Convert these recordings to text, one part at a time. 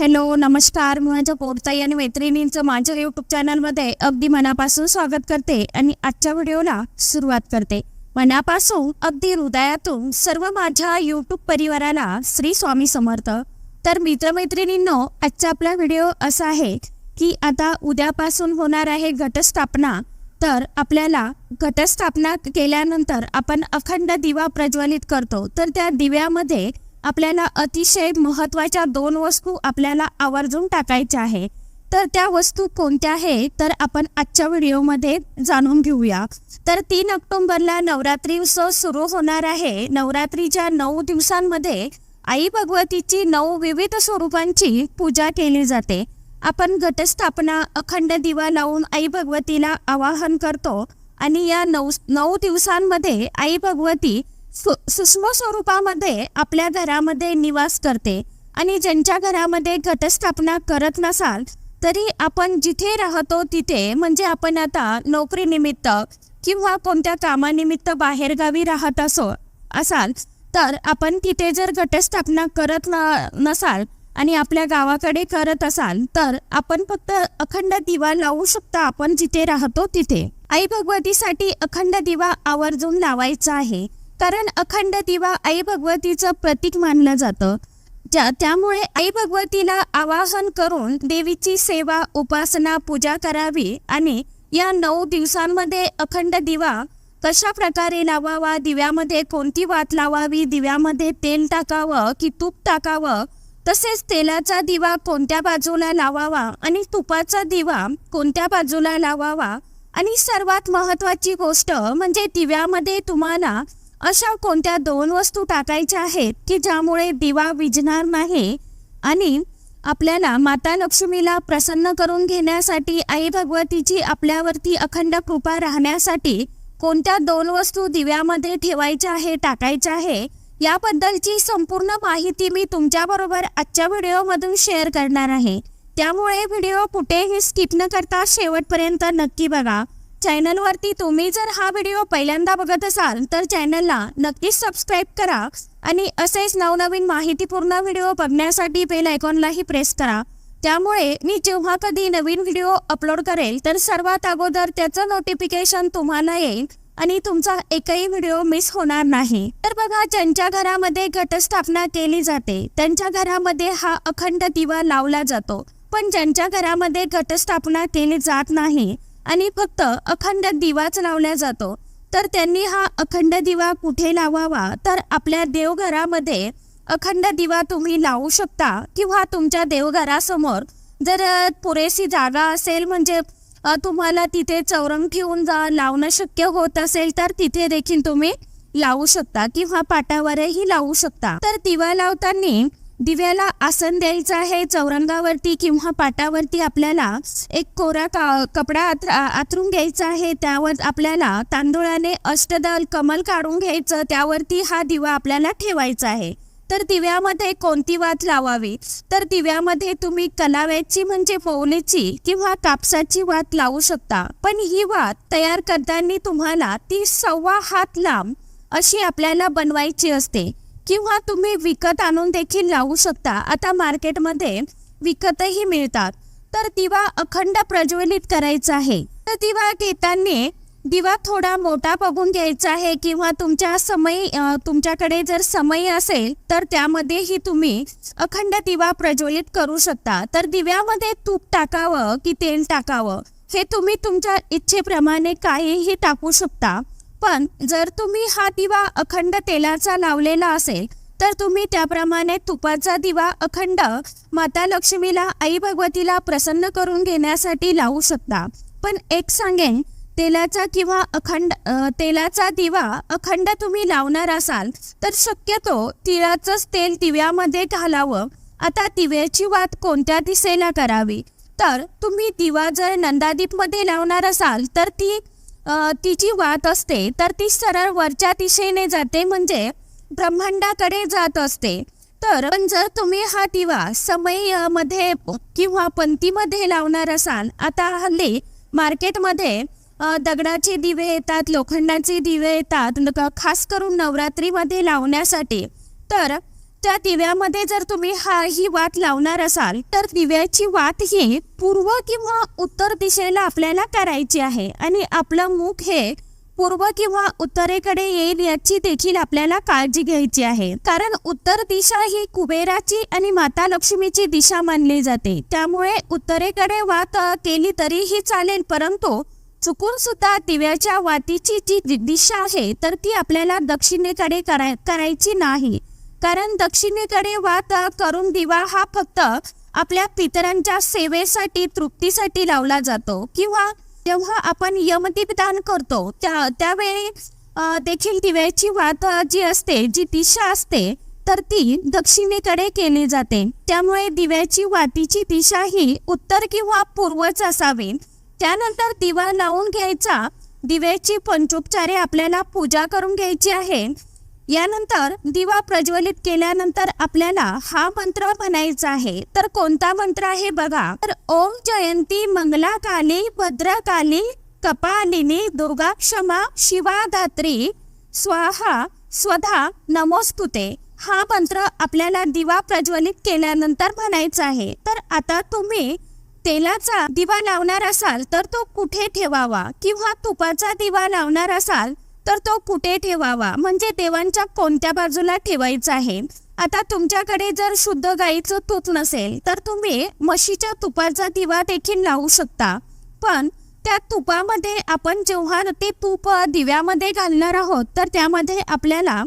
Hello नमस्कार. मी माझ्या पोरताई आणि मैत्रिणींचं माझ्या यूट्यूब चॅनलमध्ये अगदी मनापासून स्वागत करते आणि आजच्या व्हिडिओला सुरुवात करते. मनापासून अगदी हृदयातून सर्व माझ्या यूट्यूब परिवाराला श्री स्वामी समर्थ. तर मित्रमैत्रिणींनो आजचा आपला व्हिडिओ असा आहे की आता उद्यापासून होणार आहे घटस्थापना. तर आपल्याला घटस्थापना केल्यानंतर आपण अखंड दिवा प्रज्वलित करतो. तर त्या दिव्यामध्ये आपल्याला अतिशय महत्त्वाच्या दोन वस्तू आपल्याला आवर्जून टाकायच्या आहे. तर त्या वस्तू कोणत्या आहे तर आपण आजच्या व्हिडिओमध्ये जाणून घेऊया. तर तीन ऑक्टोंबरला नवरात्री उत्सव सुरू होणार आहे. नवरात्रीच्या नऊ दिवसांमध्ये आई भगवतीची नऊ विविध स्वरूपांची पूजा केली जाते. आपण घटस्थापना अखंड दिवा लावून आई भगवतीला आवाहन करतो आणि या नऊ नऊ दिवसांमध्ये आई भगवती सूक्ष्म स्वरूपामध्ये आपल्या घरामध्ये निवास करते आणि ज्यांच्या घरामध्ये घटस्थापना करत नसाल तरी आपण जिथे राहतो तिथे म्हणजे आपण आता नोकरीनिमित्त किंवा कोणत्या कामानिमित्त बाहेरगावी राहत असो असाल तर आपण तिथे जर घटस्थापना करत न नसाल आणि आपल्या गावाकडे करत असाल तर आपण फक्त अखंड दिवा लावू शकता आपण जिथे राहतो तिथे. आई भगवतीसाठी अखंड दिवा आवर्जून लावायचा आहे. कारण अखंड दिवा आई भगवतीचं प्रतीक मानलं जातं. ज्या त्यामुळे आई भगवतीला आवाहन करून देवीची सेवा उपासना पूजा करावी आणि या नऊ दिवसांमध्ये अखंड दिवा कशा प्रकारे लावावा दिव्यामध्ये कोणती वात लावावी दिव्यामध्ये तेल टाकावं की तूप टाकावं तसेच तेलाचा दिवा कोणत्या बाजूला लावावा आणि तुपाचा दिवा कोणत्या बाजूला लावावा आणि सर्वात महत्त्वाची गोष्ट म्हणजे दिव्यामध्ये तुम्हाला अशा कोणत्या दोन वस्तू टाकायच्या आहेत की ज्यामुळे दिवा विझणार नाही आणि आपल्याला माता लक्ष्मीला प्रसन्न करून घेण्यासाठी आई भगवतीची आपल्यावरती अखंड कृपा राहण्यासाठी कोणत्या दोन वस्तू दिव्यामध्ये ठेवायच्या आहे टाकायच्या आहे याबद्दलची संपूर्ण माहिती मी तुमच्याबरोबर आजच्या व्हिडिओमधून शेअर करणार आहे. त्यामुळे व्हिडिओ कुठेही स्किप न करता शेवटपर्यंत नक्की बघा. चॅनलवरती तुम्ही जर हा व्हिडिओ पहिल्यांदा बघत असाल तर चॅनलला नक्कीच सबस्क्राईब करा आणि असेच नवनवीन माहितीपूर्ण व्हिडिओ बघण्यासाठी बेल आयकॉनलाही प्रेस करा. त्यामुळे मी जेव्हा कधी नवीन व्हिडिओ अपलोड करेल तर सर्वात अगोदर त्याचं नोटिफिकेशन तुम्हाला येईल आणि तुमचा एकही व्हिडिओ मिस होणार नाही. तर बघा ज्यांच्या घरामध्ये घटस्थापना केली जाते त्यांच्या घरामध्ये हा अखंड दिवा लावला जातो. पण ज्यांच्या घरामध्ये घटस्थापना केली जात नाही आणि फक्त अखंड दिवाच लावला जातो. तर त्यांनी हा अखंड दिवा कुठे लावावा? तर आपल्या देवघरामध्ये अखंड दिवा तुम्ही लावू शकता किंवा तुमच्या देवघरासमोर जर पुरेशी जागा असेल म्हणजे तुम्हाला तिथे चौरंग ठेवून जा लावणं शक्य होत असेल तर तिथे देखील तुम्ही लावू शकता किंवा पाटावरही लावू शकता. तर दिवा लावताना दिव्याला आसन द्यायचं आहे चौरंगावरती किंवा पाटावरती आपल्याला एक कोरा का कपडा आथ आथरून घ्यायचा आहे त्यावर आपल्याला तांदूळाने अष्टदल कमल काढून घ्यायचं त्यावरती हा दिवा आपल्याला ठेवायचा आहे. तर दिव्यामध्ये कोणती वात लावावी? तर दिव्यामध्ये तुम्ही कलाव्याची म्हणजे मौलीची किंवा कापसाची वात लावू शकता. पण ही वात तयार करताना तुम्हाला ती सव्वा हात लांब अशी आपल्याला बनवायची असते. किंवा तुम्ही विकत आणून देखील लावू शकता. आता मार्केटमध्ये विकतही मिळतात. तर दिवा अखंड प्रज्वलित करायचा आहे. तर दिवा घेताना दिवा थोडा मोठा बघून घ्यायचा आहे किंवा तुमच्या समय तुमच्याकडे जर समय असेल तर त्यामध्येही तुम्ही अखंड दिवा प्रज्वलित करू शकता. तर दिव्यामध्ये तूप टाकावं की तेल टाकावं हे तुम्ही तुमच्या इच्छेप्रमाणे काहीही टाकू शकता. पण जर तुम्ही हा दिवा अखंड तेलाचा लावलेला असेल तर तुम्ही त्याप्रमाणे तुपाचा दिवा अखंड माता लक्ष्मीला आई भगवतीला प्रसन्न करून घेण्यासाठी लावू शकता. पण एक सांगेन तेलाचा किंवा अखंड तेलाचा दिवा अखंड तुम्ही लावणार असाल तर शक्यतो तिळाचंच तेल दिव्यामध्ये घालावं. आता दिव्याची वात कोणत्या दिशेला करावी? तर तुम्ही दिवा जर नंदादीपमध्ये लावणार असाल तर ती तिची वात असते तर ती सरळ वरच्या दिशेने जाते म्हणजे ब्रह्मांडाकडे जात असते. तर पण जर तुम्ही हा दिवा समयमध्ये किंवा पंतीमध्ये लावणार असाल आता हल्ली मार्केटमध्ये दगडाचे दिवे येतात लोखंडाचे दिवे येतात खास करून नवरात्रीमध्ये लावण्यासाठी तर त्या दिव्यामध्ये जर तुम्ही हा ही वात लावणार असाल तर दिव्याची वात ही पूर्व किंवा उत्तर दिशेला आपल्याला करायची आहे. आणि आपलं मुख हे पूर्व किंवा उत्तरेकडे येईल याची देखील आपल्याला काळजी घ्यायची आहे. कारण उत्तर दिशा ही कुबेराची आणि माता लक्ष्मीची दिशा मानली जाते. त्यामुळे उत्तरेकडे वात केली तरीही चालेल परंतु चुकून सुद्धा दिव्याच्या वातीची जी दि- दिशा आहे तर ती आपल्याला दक्षिणेकडे कराय करायची नाही. कारण दक्षिणेकडे वात करून दिवा हा फक्त आपल्या पितरांच्या सेवेसाठी तृप्तीसाठी लावला जातो. किंवा जेव्हा आपण यमदीपदान करतो त्या त्यावेळी देखील दिव्याची वात जी असते जी दिशा असते तर ती दक्षिणेकडे केली जाते. त्यामुळे दिव्याची वातीची दिशा ही उत्तर किंवा पूर्वच असावी. त्यानंतर दिवा लावून घ्यायचा. दिव्याची पंचोपचारे आपल्याला पूजा करून घ्यायची आहे. यानंतर दिवा प्रज्वलित केल्यानंतर आपल्याला हा मंत्र म्हणायचा आहे. तर कोणता मंत्र आहे बघा. तर ओम जयंती मंगला काली भद्रकाली कपालिनी दुर्गा क्षमा शिवाधात्री स्वाहा स्वधा नमोस्तुते. हा मंत्र आपल्याला दिवा प्रज्वलित केल्यानंतर म्हणायचा आहे. तर आता तुम्ही तेलाचा दिवा लावणार असाल तर तो कुठे ठेवावा? किंवा तुपाचा दिवा लावणार असाल तर तो कुठे ठेवावा? म्हणजे देवांच्या कोणत्या बाजूला ठेवायचा आहे? आता तुमच्याकडे जर शुद्ध गाईचं तूप नसेल तर तुम्ही म्हशीच्या तुपाचा दिवा देखील लावू शकता. पण त्या तुपामध्ये आपण जेव्हा ते तूप दिव्यामध्ये घालणार आहोत तर त्यामध्ये आपल्याला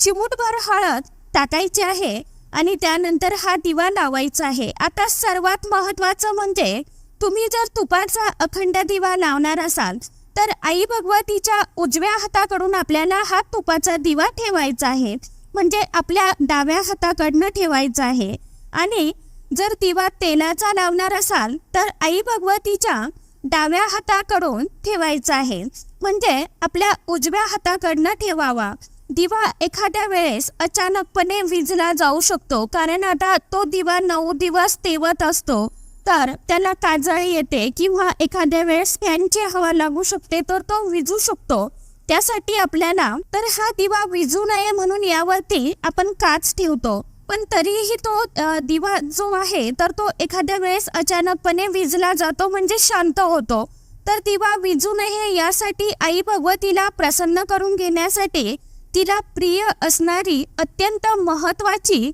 चिमूटभर हळद टाकायची आहे आणि त्यानंतर हा दिवा लावायचा आहे. आता सर्वात महत्वाचं म्हणजे तुम्ही जर तुपाचा अखंड दिवा लावणार असाल तर आई भगवतीच्या उजव्या हाताकडून आपल्याला हा तुपाचा दिवा ठेवायचा आहे. म्हणजे आपल्या डाव्या हाताकडनं ठेवायचा आहे. आणि जर दिवा तेलाचा लावणार असाल तर आई भगवतीच्या डाव्या हाताकडून ठेवायचा आहे. म्हणजे आपल्या उजव्या हाताकडनं ठेवावा. दिवा एखाद्या वेळेस अचानकपणे विजला जाऊ शकतो. कारण आता तो दिवा नऊ दिवस तेवत असतो. तर त्याला काजळ येते किंवा एखाद्या वेळेस फॅनची हवा लागू शकते तर तो विजू शकतो. त्यासाठी आपल्याला तर हा दिवा विजू नये म्हणून यावरती आपण काच ठेवतो. पण तरीही तो दिवा जो आहे तर तो एखाद्या वेळेस अचानकपणे विजला जातो म्हणजे शांत होतो. तर दिवा विजू नये यासाठी आई भगवतीला प्रसन्न करून घेण्यासाठी तिला प्रिय असणारी अत्यंत महत्वाची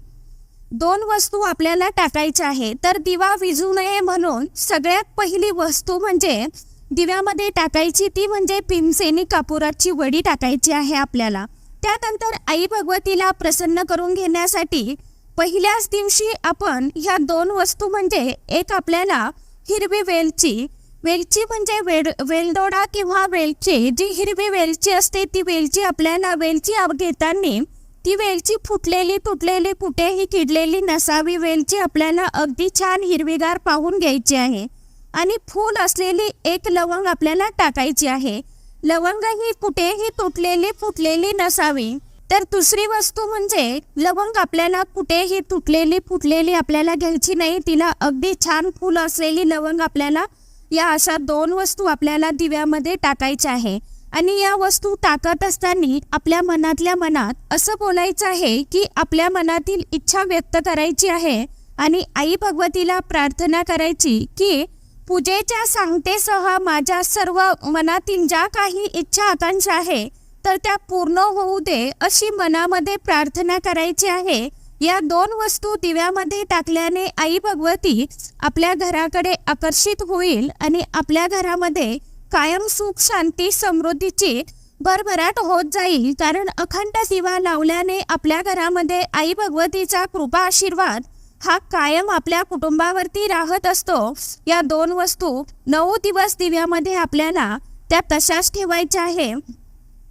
दोन वस्तू आपल्याला टाकायच्या आहे तर दिवा विझू नये म्हणून सगळ्यात पहिली वस्तू म्हणजे दिव्यामध्ये टाकायची ती म्हणजे पिमसेनी कापुराची वडी टाकायची आहे आपल्याला. त्यानंतर आई भगवतीला प्रसन्न करून घेण्यासाठी पहिल्याच दिवशी आपण ह्या दोन वस्तू म्हणजे एक आपल्याला हिरवी वेलची वेलची म्हणजे वेल वेलदोडा किंवा वेलची. जी हिरवी वेलची असते ती वेलची आपल्याला वेलची घेताना ती वेलची फुटलेली तुटलेली कुठेही किडलेली नसावी वेलची आपल्याला अगदी छान हिरवीगार पाहून घ्यायची आहे. आणि फूल असलेली एक लवंग आपल्याला टाकायची आहे. लवंग ही कुठेही तुटलेली फुटलेली नसावी. तर दुसरी वस्तू म्हणजे लवंग आपल्याला कुठेही तुटलेली फुटलेली आपल्याला घ्यायची नाही. तिला अगदी छान फूल असलेली लवंग आपल्याला या अशा दोन वस्तू आपल्याला दिव्यामध्ये टाकायच्या आहे. आणि या वस्तू टाकत असताना आपल्या मनातल्या मनात असं बोलायचं आहे की आपल्या मनातील इच्छा व्यक्त करायची आहे आणि आई भगवतीला प्रार्थना करायची की पूजेच्या सांगतेसह माझ्या सर्व मनातील ज्या काही इच्छा आकांक्षा आहे तर त्या पूर्ण होऊ दे अशी मनामध्ये प्रार्थना करायची आहे. या दोन वस्तू दिव्यामध्ये टाकल्याने आई भगवती आपल्या घराकडे आकर्षित होईल आणि आपल्या घरामध्ये कायम सुख शांती समृद्धीची भरभराट होत जाईल. कारण अखंड दिवा लावल्याने आपल्या घरामध्ये आई भगवतीचा कृपा आशीर्वाद हा कायम आपल्या कुटुंबावरती राहत असतो. या दोन वस्तू नऊ दिवस दिव्यामध्ये आपल्याला त्या तशाच ठेवायच्या आहे.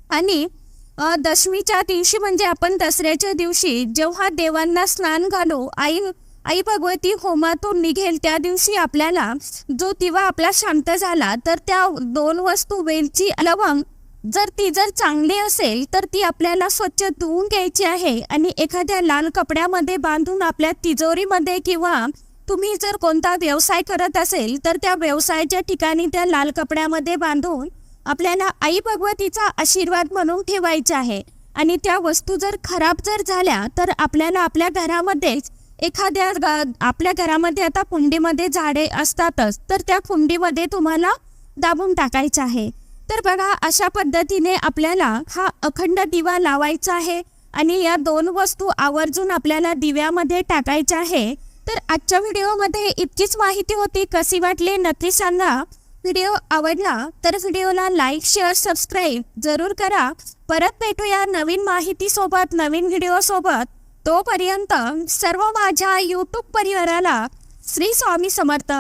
आणि दशमीच्या दिवशी म्हणजे आपण दसऱ्याच्या दिवशी जेव्हा देवांना स्नान घालू आई आई भगवती होमातून निघेल त्या दिवशी आपल्याला. जो दिवा आपला शांत झाला तर त्या दोन वस्तू वेलची लवंग जर ती जर चांगली असेल तर ती आपल्याला स्वच्छ धुवून घ्यायची आहे. आणि एखाद्या लाल कपड्यामध्ये बांधून आपल्या तिजोरीमध्ये किंवा तुम्ही जर कोणता व्यवसाय करत असेल तर त्या व्यवसायाच्या ठिकाणी त्या लाल कपड्यामध्ये बांधून आपल्याला आई भगवतीचा आशीर्वाद म्हणून ठेवायचा आहे. आणि त्या वस्तू जर खराब जर झाल्या तर आपल्याला आपल्या घरामध्येच एखाद्या आपल्या घरामध्ये आता कुंडीमध्ये झाडे असतातच तर त्या कुंडीमध्ये तुम्हाला दाबून टाकायचं आहे. तर बघा अशा पद्धतीने आपल्याला हा अखंड दिवा लावायचा आहे आणि या दोन वस्तू आवर्जून आपल्याला दिव्यामध्ये टाकायच्या आहे. तर आजच्या व्हिडिओमध्ये इतकीच माहिती होती. कशी वाटली नक्की सांगा. व्हिडिओ आवडला तर व्हिडिओला लाईक शेअर सबस्क्राईब जरूर करा. परत भेटूया नवीन माहितीसोबत नवीन व्हिडिओसोबत. तोपर्यंत सर्व माझ्या यूट्यूब परिवाराला श्री स्वामी समर्थ.